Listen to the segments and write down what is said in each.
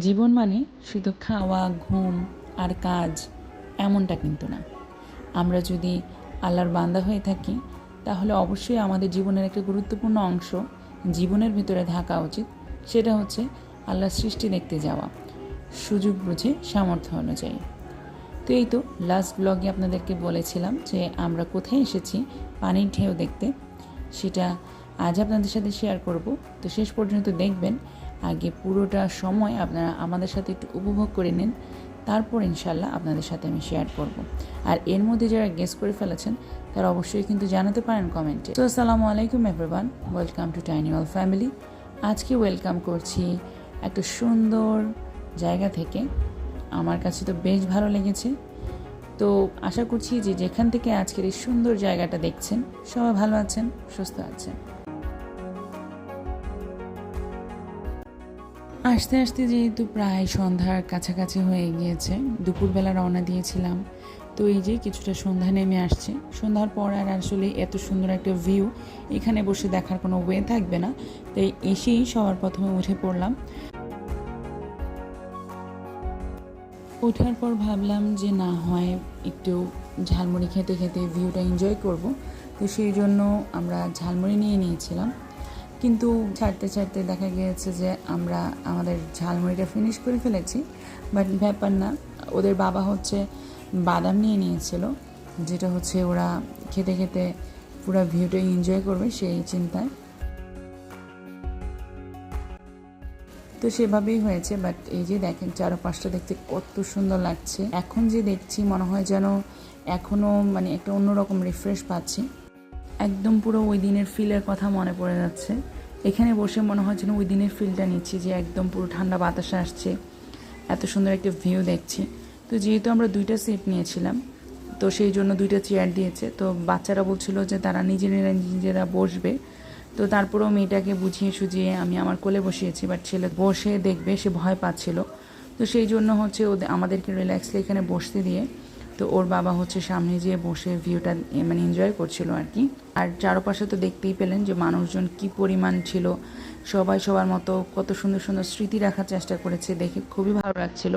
জীবন মানে শুধু খাওয়া, ঘুম আর কাজ, এমনটা কিন্তু না। আমরা যদি আল্লাহর বান্দা হয়ে থাকি, তাহলে অবশ্যই আমাদের জীবনের একটা গুরুত্বপূর্ণ অংশ জীবনের ভিতরে থাকা উচিত, সেটা হচ্ছে আল্লাহর সৃষ্টি দেখতে যাওয়া, সুযোগ বুঝে সামর্থ্য অনুযায়ী। তো এই তো লাস্ট ব্লগে আপনাদেরকে বলেছিলাম যে আমরা কোথায় এসেছি, পানির ঢেউ দেখতে, সেটা আজ আপনাদের সাথে শেয়ার করব। তো শেষ পর্যন্ত দেখবেন আগে পুরোটা সময় আপনারা আমাদের সাথে একটু উপভোগ করে নিন। তারপর ইনশাল্লাহ আপনাদের সাথে আমি শেয়ার করব। আর এর মধ্যে যারা গেস করে ফেলেছেন, তারা অবশ্যই কিন্তু জানাতে পারেন কমেন্টে। তো আসসালামু আলাইকুম everyone welcome to Tiniwal family আজকে ওয়েলকাম করছি একটা সুন্দর জায়গা থেকে। আমার কাছে তো বেশ ভালো লেগেছে। তো আশা করছি যে যেখান থেকে আজকের এই সুন্দর জায়গাটা দেখছেন, সবাই ভালো আছেন, সুস্থ আছেন। আসতে আসতে যেহেতু প্রায় সন্ধ্যার কাছাকাছি হয়ে গিয়েছে, দুপুরবেলা রওনা দিয়েছিলাম। তো এই যে কিছুটা সন্ধ্যা নেমে আসছে। সন্ধ্যার পর আর আসলে এত সুন্দর একটা ভিউ এখানে বসে দেখার কোনো ওয়ে থাকবে না। তাই এসেই সবার প্রথমে উঠে পড়লাম। ওঠার পর ভাবলাম যে না হয় একটু ঝালমুড়ি খেতে খেতে ভিউটা এনজয় করব। তো সেই জন্য আমরা ঝালমুড়ি নিয়ে নিয়েছিলাম। কিন্তু ছাড়তে ছাড়তে দেখা গিয়েছে যে আমরা আমাদের ঝালমুড়িটা ফিনিশ করে ফেলেছি বাট ব্যাপার না, ওদের বাবা হচ্ছে বাদাম নিয়ে নিয়েছিল, যেটা হচ্ছে ওরা খেতে খেতে পুরো ভিউটা এনজয় করবে সেই চিন্তায়। তো সেভাবেই হয়েছে বাট এই যে দেখেন চারপাশটা দেখতে কত সুন্দর লাগছে। এখন যে দেখছি মনে হয় যেন এখনও মানে একটা অন্যরকম রিফ্রেশ পাচ্ছি। একদম পুরো ওই দিনের ফিলের কথা মনে পড়ে যাচ্ছে। এখানে বসে মনে হয় যেন ওই দিনের ফিলটা নিচ্ছি যে একদম পুরো ঠান্ডা বাতাস আসছে, এত সুন্দর একটা ভিউ দেখছি। তো যেহেতু আমরা দুইটা সিট নিয়েছিলাম, তো সেই জন্য দুইটা চেয়ার দিয়েছে। তো বাচ্চারা বলছিল যে তারা নিজেরা নিজেরা বসবে। তো তারপরেও মেয়েটাকে বুঝিয়ে সুঝিয়ে আমি আমার কোলে বসিয়েছি বাট ছেলে বসে দেখবে, সে ভয় পাচ্ছিল। তো সেই জন্য হচ্ছে ওদের আমাদেরকে রিল্যাক্সলি এখানে বসতে দিয়ে তো ওর বাবা হচ্ছে সামনে যেয়ে বসে ভিউটা মানে এনজয় করছিল আর কি। আর চারপাশে তো দেখতেই পেলেন যে মানুষজন কি পরিমাণ ছিল। সবাই সবার মতো কত সুন্দর সুন্দর স্মৃতি রাখার চেষ্টা করেছে, দেখে খুবই ভালো লাগছিল।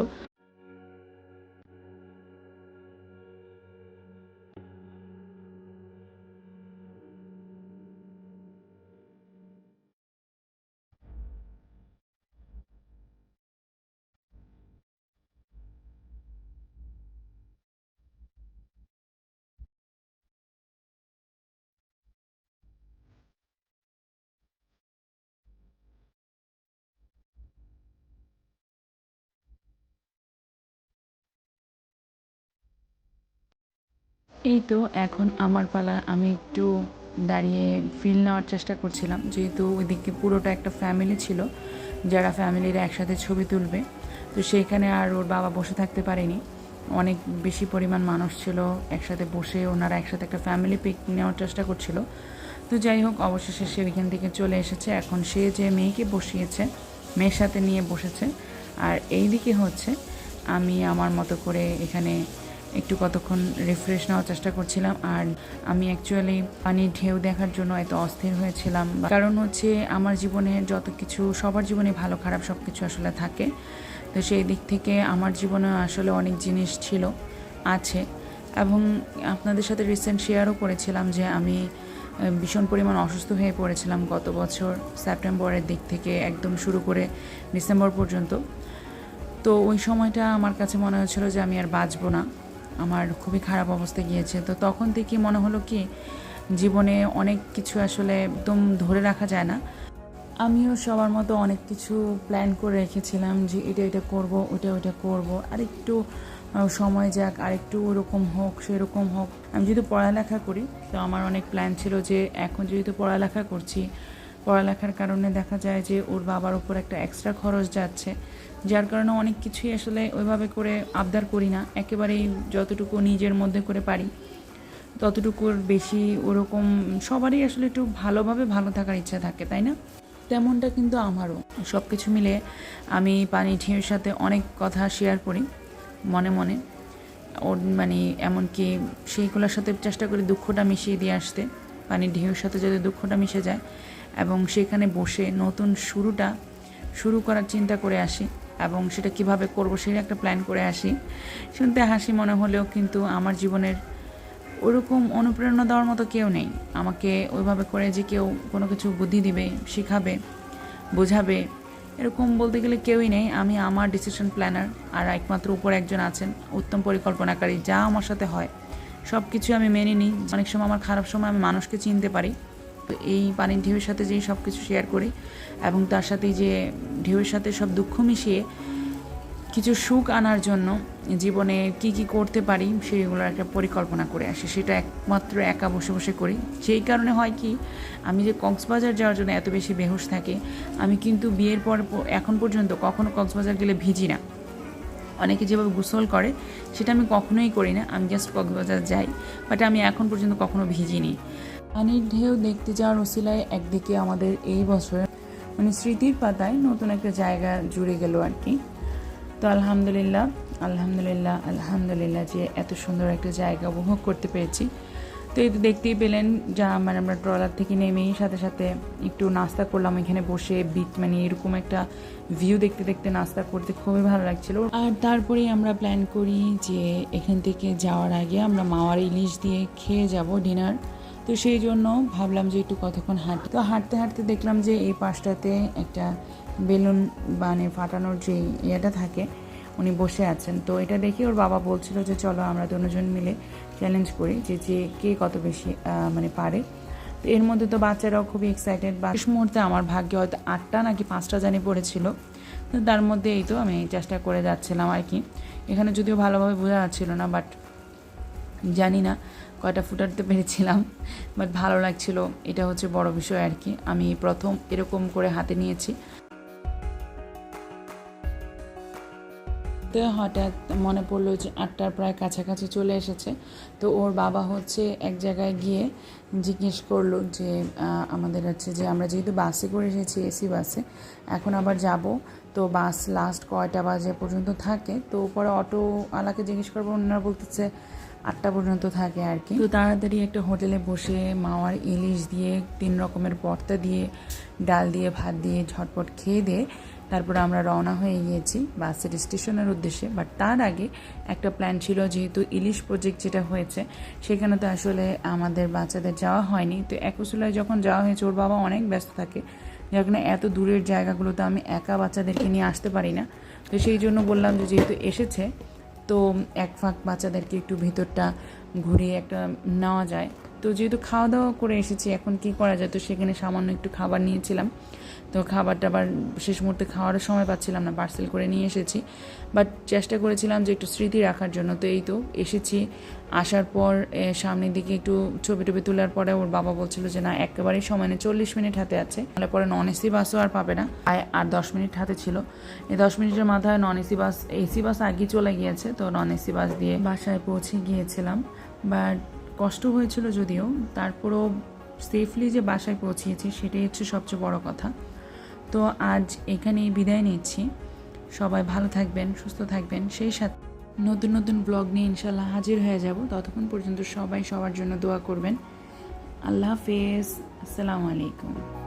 এই তো এখন আমার পালা আমি একটু দাঁড়িয়ে ফিল নেওয়ার চেষ্টা করছিলাম। যেহেতু ওইদিকে পুরোটা একটা ফ্যামিলি ছিল, যারা ফ্যামিলির একসাথে ছবি তুলবে। তো সেইখানে আর ওর বাবা বসে থাকতে পারেনি। অনেক বেশি পরিমাণ মানুষ ছিল, একসাথে বসে ওনারা একসাথে একটা ফ্যামিলি পিক নেওয়ার চেষ্টা করছিল। তো যাই হোক, অবশেষে সে ওইখান থেকে চলে এসেছে। এখন সে যে মেয়েকে বসিয়েছে, মেয়ের সাথে নিয়ে বসেছে। আর এই দিকে হচ্ছে, আমি আমার মতো করে এখানে একটু কতক্ষণ রিফ্রেশ নেওয়ার চেষ্টা করছিলাম। আর আমি অ্যাকচুয়ালি পানির ঢেউ দেখার জন্য এত অস্থির হয়েছিলাম। কারণ হচ্ছে আমার জীবনে যত কিছু, সবার জীবনে ভালো খারাপ সব কিছু আসলে থাকে। তো সেই দিক থেকে আমার জীবনে আসলে অনেক জিনিস ছিল, আছে। এবং আপনাদের সাথে রিসেন্ট শেয়ারও করেছিলাম যে আমি ভীষণ পরিমাণ অসুস্থ হয়ে পড়েছিলাম গত বছর সেপ্টেম্বরের দিক থেকে, একদম শুরু করে ডিসেম্বর পর্যন্ত। তো ওই সময়টা আমার কাছে মনে হচ্ছিল যে আমি আর বাঁচবো না। আমার খুবই খারাপ অবস্থা গিয়েছে। তো তখন থেকে মনে হলো কি, জীবনে অনেক কিছু আসলে একদম ধরে রাখা যায় না। আমিও সবার মতো অনেক কিছু প্ল্যান করে রেখেছিলাম যে এটা এটা করব, ওটা ওটা করব। আর একটু সময় যাক আর একটু ওরকম হোক, সেরকম হোক। আমি যেহেতু পড়ালেখা করি, তো আমার অনেক প্ল্যান ছিল যে এখন যেহেতু পড়ালেখা করছি, পড়ালেখার কারণে দেখা যায় যে ওর বাবার উপর একটা এক্সট্রা খরচ যাচ্ছে। যার কারণে অনেক কিছুই আসলে ওইভাবে করে আবদার করি না। একেবারেই যতটুকু নিজের মধ্যে করে পারি, ততটুকুর বেশি ওরকম সবারই আসলে একটু ভালোভাবে ভালো থাকার ইচ্ছা থাকে, তাই না? তেমনটা কিন্তু আমারও। সব কিছু মিলে আমি পানি ঢেউর সাথে অনেক কথা শেয়ার করি, মনে মনে। ওর মানে এমনকি সেইগুলোর সাথে চেষ্টা করি দুঃখটা মিশিয়ে দিয়ে আসতে পানির ঢেউর সাথে যদি দুঃখটা মিশে যায়। এবং সেখানে বসে নতুন শুরুটা শুরু করার চিন্তা করে আসি। এবং সেটা কীভাবে করব সেই একটা প্ল্যান করে আসি। শুনতে হাসি মনে হলেও কিন্তু আমার জীবনের ওরকম অনুপ্রেরণা দেওয়ার মতো কেউ নেই। আমাকে ওইভাবে করে যে কেউ কোনো কিছু বুদ্ধি দিবে, শেখাবে, বোঝাবে, এরকম বলতে গেলে কেউই নেই। আমি আমার ডিসিশন প্ল্যানার আর একমাত্র উপর একজন আছেন, উত্তম পরিকল্পনাকারী, যা আমার সাথে হয়। সব কিছু আমি মেনে নিই। অনেক সময় আমার খারাপ সময় আমি মানুষকে চিনতে পারি। এই পানির ঢেউয়ের সাথে যেই সব কিছু শেয়ার করি এবং তার সাথে যে ঢেউয়ের সাথে সব দুঃখ মিশিয়ে কিছু সুখ আনার জন্য জীবনে কি কি করতে পারি সেইগুলোর একটা পরিকল্পনা করে আসি। সেটা একমাত্র একা বসে বসে করি। সেই কারণে হয় কি, আমি যে কক্সবাজার যাওয়ার জন্য এত বেশি বেহুশ থাকি, আমি কিন্তু বিয়ের পর এখন পর্যন্ত কখনো কক্সবাজার গেলে ভিজি না। অনেকে যেভাবে গোসল করে, সেটা আমি কখনোই করি না। আমি জাস্ট কক্সবাজার যাই বাট আমি এখন পর্যন্ত কখনো ভিজিনি। পানির ঢেউ দেখতে যাওয়ার ওসিলায় একদিকে আমাদের এই বছর মানে স্মৃতির পাতায় নতুন একটা জায়গা জুড়ে গেল আর কি। তো আলহামদুলিল্লাহ আলহামদুলিল্লাহ আলহামদুলিল্লাহ যে এত সুন্দর একটা জায়গা উপভোগ করতে পেরেছি। তো এই তো দেখতেই পেলেন যা মানে আমরা ট্রলার থেকে নেমেই সাথে সাথে একটু নাস্তা করলাম, এখানে বসে বিচ মানে এরকম একটা ভিউ দেখতে দেখতে নাস্তা করতে খুবই ভালো লাগছিল। আর তারপরেই আমরা প্ল্যান করি যে এখান থেকে যাওয়ার আগে আমরা মাওয়ার ইলিশ দিয়ে খেয়ে যাব ডিনার তো সেই জন্য ভাবলাম যে একটু কতক্ষণ হাঁটি তো হাঁটতে হাঁটতে দেখলাম যে এই পাশটাতে একটা বেলুন মানে ফাটানোর যে ইয়েটা থাকে, উনি বসে আছেন। তো এটা দেখে ওর বাবা বলছিল যে চলো আমরা দুজন মিলে চ্যালেঞ্জ করি যে যে কে কত বেশি মানে পারে। তো এর মধ্যে তো বাচ্চারাও খুবই এক্সাইটেড বা মুহূর্তে আমার ভাগ্যে হয়তো আটটা নাকি পাঁচটা জানি পড়েছিল। তো তার মধ্যে এই তো আমি এই চেষ্টা করে যাচ্ছিলাম আর কি। এখানে যদিও ভালোভাবে বোঝা যাচ্ছিল না বাট জানি না। কয়টা ফুটাতে পেরেছিলাম বাট ভালো লাগছিল। এটা হচ্ছে বড় বিষয় আর কি। আমি প্রথম এরকম করে হাতে নিয়েছি। তো হঠাৎ মনে পড়ল যে আটটার প্রায় কাছাকাছি চলে এসেছে। তো ওর বাবা হচ্ছে এক জায়গায় গিয়ে জিজ্ঞেস করল যে আমাদের হচ্ছে যে আমরা যেহেতু বাসে করে এসেছি, এসি বাসে, এখন আবার যাব। তো বাস লাস্ট কয়টা বাজে পর্যন্ত থাকে। তো পরে অটোওয়ালাকে জিজ্ঞেস করব, ওনারা বলতেছে আটটা পর্যন্ত থাকে আর কি। তো তাড়াতাড়ি একটা হোটেলে বসে মাওয়ার ইলিশ দিয়ে, তিন রকমের ভর্তা দিয়ে, ডাল দিয়ে, ভাত দিয়ে ঝটপট খেয়ে দিয়ে তারপরে আমরা রওনা হয়ে গিয়েছি বাসের স্টেশনের উদ্দেশ্যে। বাট তার আগে একটা প্ল্যান ছিল, যেহেতু ইলিশ প্রজেক্ট যেটা হয়েছে, সেখানে তো আসলে আমাদের বাচ্চাদের যাওয়া হয়নি। তো একুশুলায় যখন যাওয়া হয়েছে, ওর বাবা অনেক ব্যস্ত থাকে। যার কারণে এত দূরের জায়গাগুলোতে আমি একা বাচ্চাদেরকে নিয়ে আসতে পারি না। তো সেই জন্য বললাম যে যেহেতু এসেছে, তো এক ফাঁক বাচ্চাদেরকে একটু ভেতরটা ঘুরিয়ে একটা নেওয়া যায়। তো যেহেতু খাওয়া দাওয়া করে এসেছি, এখন কি করা যায়? তো সেখানে সামান্য একটু খাবার নিয়েছিলাম। তো খাবারটা আবার শেষ মুহূর্তে খাওয়ারও সময় পাচ্ছিলাম না পার্সেল করে নিয়ে এসেছি। বাট চেষ্টা করেছিলাম যে একটু স্মৃতি রাখার জন্য, তো এই তো এসেছি। আসার পর সামনের দিকে একটু ছবি টবি তোলার পরে ওর বাবা বলছিল যে, না, একেবারেই সময় নেই, চল্লিশ মিনিট হাতে আছে। তাহলে পরে নন এসি বাসও আর পাবে না আর দশ মিনিট হাতে ছিল। এই দশ মিনিটের মাথায় non AC bus AC bus আগে চলে গিয়েছে, তো নন এসি বাস দিয়ে বাসায় পৌঁছে গিয়েছিলাম। বাট কষ্ট হয়েছিল যদিও, তারপরও সেফলি যে বাসায় পৌঁছিয়েছি, সেটাই হচ্ছে সবচেয়ে বড় কথা। তো আজ এখানেই বিদায় নিচ্ছি। সবাই ভালো থাকবেন, সুস্থ থাকবেন। সেই সাথে নতুন নতুন ব্লগ নিয়ে ইনশাল্লাহ হাজির হয়ে যাব। ততক্ষণ পর্যন্ত সবাই সবার জন্য দোয়া করবেন। আল্লাহ হাফেজ। আসসালামু আলাইকুম।